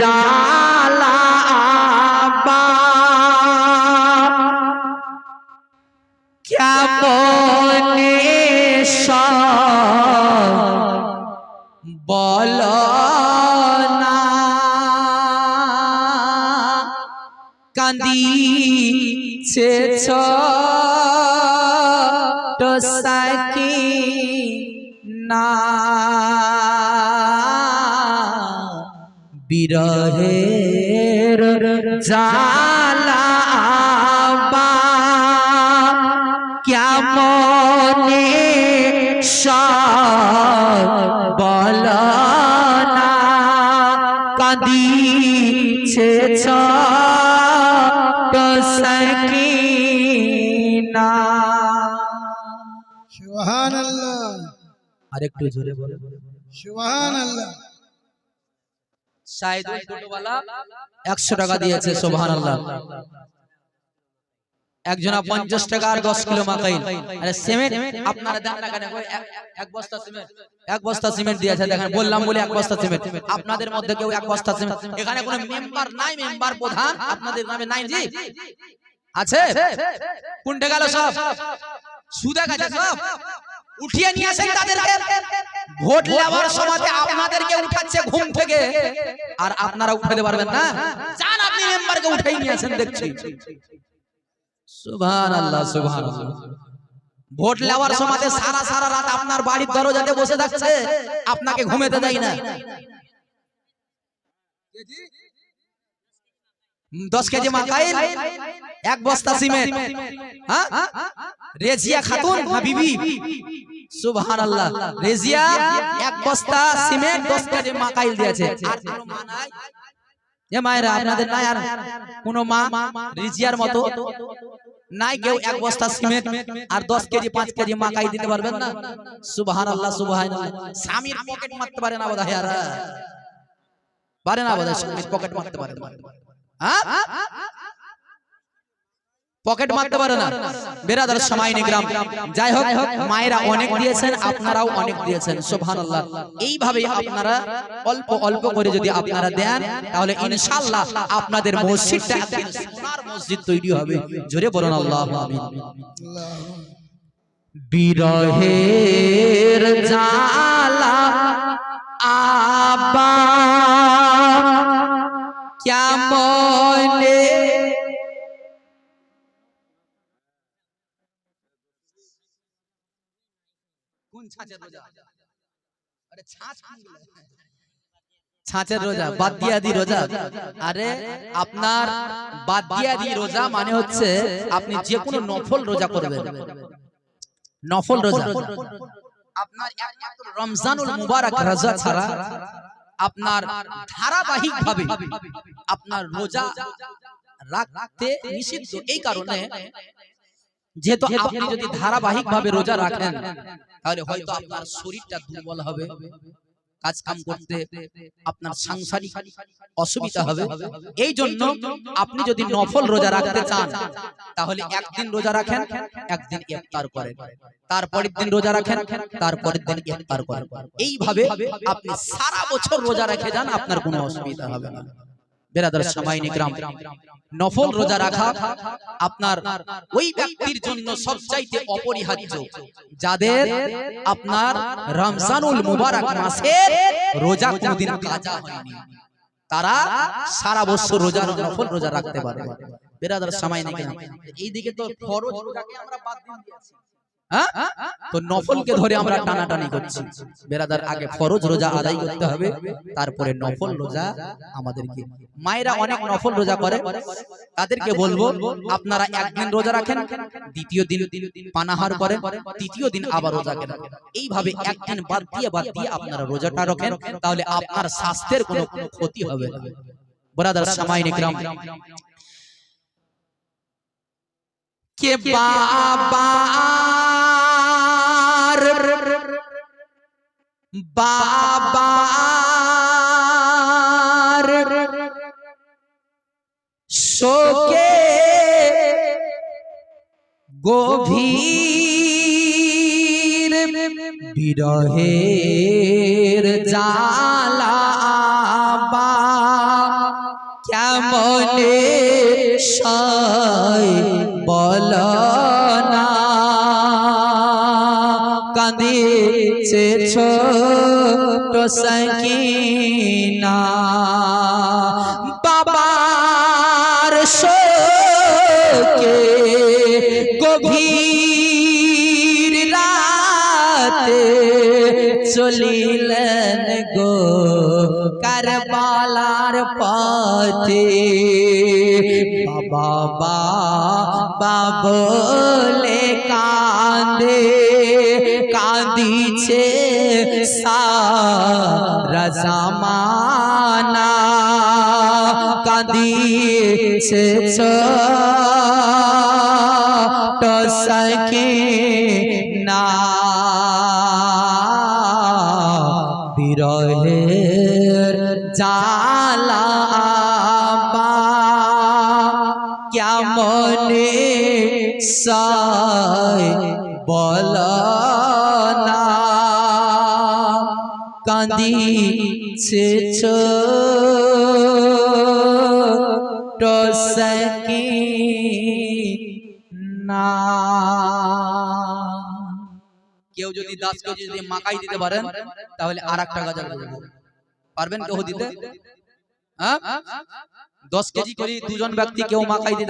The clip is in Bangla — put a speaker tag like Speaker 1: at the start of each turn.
Speaker 1: জালা কেমনে বল না। কান্দিছে ছোট সাকি বিরহের জালা কেমনে বল না কাঁদিছে ছোট সকিনা।
Speaker 2: সুবহান আল্লাহ
Speaker 1: আরেকটু জোরে বলো।
Speaker 2: সুবহান আল্লাহ
Speaker 1: সাইদুল একশো টাকা দিয়েছে সোভান আল্লাহ একজনা পঞ্চাশ টাকা আর দশ কিলো মাকাইল। আরে সিমেন্ট আপনারা দেন না কেন? এক- এক বস্তা সিমেন্ট। এক বস্তা সিমেন্ট দিয়েছে দেখেন বললাম বলে এক বস্তা সিমেন্ট। আপনাদের মধ্যে কেউ এক বস্তা সিমেন্ট এখানে কোনো মেম্বার নাই মেম্বার প্রধান। আপনাদের নামে নাই জি। আছে। কোনটা গেল সব? সুদা গেছে সব? উঠিয়ে নিয়ে আসেন তাদেরকে। ভোট নেওয়ার সময় আপনাদেরকে উঠাচ্ছে ঘুম থেকে। আর আপনারা উঠাতে পারবেন না। যান আপনি মেম্বারকে উঠাই নিয়ে আসেন দেখছি। সুবহান আল্লাহ সুবহান ভোট নেওয়ার সময় সারা সারা রাত আপনার বাড়ির দরজাতে বসে থাকছে। আপনাকে ঘুমেতে দেয় না। দশ কেজি মাকাইল এক বস্তা সিমেন্ট। হ্যাঁ রেজিয়া খাতুন না বিবি সুবহান আল্লাহ রেজিয়া এক বস্তা সিমেন্ট দশ কেজি মাকাইল দিয়েছে। আর কোনো মা নাই? এ মায়েরা আপনাদের নাই আর কোন মা রিজিয়ার মতো নাই কেউ এক বস্তা সিমেন্ট আর দশ কেজি পাঁচ কেজি মাকাই দিতে পারবেন না? সুবহান আল্লাহ সুবহান স্বামীর পকেট মারতে পারে না বোধ হয় পারে না। বোধ হয় স্বামীর পকেট মারতে পারে না। পকেট মারতে পারে না। বেরাদার সময় নিগ্রাম যাই হোক মায়েরা অনেক দিয়েছেন আপনারাও অনেক দিয়েছেন। সুবহানাল্লাহ। এইভাবে আপনারা অল্প অল্প করে যদি আপনারা দেন তাহলে ইনশাআল্লাহ আপনাদের মসজিদটা একদিন সোনার মসজিদ তৈরি হবে। জোরে বলুন আল্লাহ আমিন।
Speaker 2: আল্লাহ
Speaker 1: বিরহের জালা আবা ছাঁচের রোজা কোনগুলো? ছাঁচের রোজা আরে আপনার বাদিয়াদি রোজা মানে হচ্ছে আপনি যে কোনো নফল রোজা করবেন নফল রোজা আপনার রমজানুল মুবারক রোজা ছাড়া আপনার ধারাবাহিক ভাবে আপনার রোজা রাখতে নিষিদ্ধ। এই কারণে যেহেতু আপনি যদি ধারাবাহিক ভাবে রোজা রাখেন তাহলে হয়তো আপনার শরীরটা দুর্বল হবে। কাজ কাম করতে আপনার সাংসারিক অসুবিধা হবে। এই জন্য আপনি যদি নফল রোজা রাখতে চান তাহলে একদিন রোজা রাখেন একদিন ইফতার করেন। তারপরের দিন রোজা রাখেন তারপরের দিন ইফতার করেন। এইভাবে আপনি সারা বছর রোজা রেখে যান আপনার কোনো অসুবিধা হবে না। বেরাদার সামাইন ইকরাম নফল রোজা রাখা আপনার ওই ব্যক্তির জন্য সবচাইতে অপরিহার্য যাদের আপনার রমজানুল মুবারক মাসে রোজা কোনোদিন কাজা হয়নি। তারা সারা বছর রোজা নফল রোজা রাখতে পারে। বেরাদার সময় নাকি এইদিকে তো ফরজ রোজাকে আমরা বাদ দিয়ে দিয়েছি। তো নফলকে ধরে আমরা টানাটানি করছি। আগে ফরজ রোজা আদায় করতে হবে, তারপরে নফল রোজা আমাদেরকে। মায়েরা অনেক নফল রোজা করে। তাদেরকে বলব, আপনারা একদিন রোজা রাখেন, দ্বিতীয় দিন পানাহার করেন, তৃতীয় দিন আবার রোজা কেন এইভাবে একদিন বাদ দিয়ে বাদ দিয়ে আপনারা রোজাটা রাখেন, তাহলে আপনার স্বাস্থ্যের কোনো ক্ষতি হবে না। বরাদার, সামাইন ইকরাম কে বাবার বাবার শোকে গভীর বিরহের জালা বা মনে সাই বল না কাঁদিছে ছোট সকিনা বাবার শোকে গভীর রাতে চলিলেন গো কারবালার পথে। বাবা বাবলে কাঁদে। কাঁদিছে সারা জামানা। কাঁদিছে সখী না বিরহের জালা কেমনে সাই বল কাঁদিছে ছোট সখী না। কেউ যদি দাস কেজি যদি মাকাই দিতে পারেন, তাহলে আর একটা গাজর দেবো। পারবেন কেউ দিতে? হ্যাঁ? দশ কেজি করে দুজন ব্যক্তি কেউ মাকাই দিতে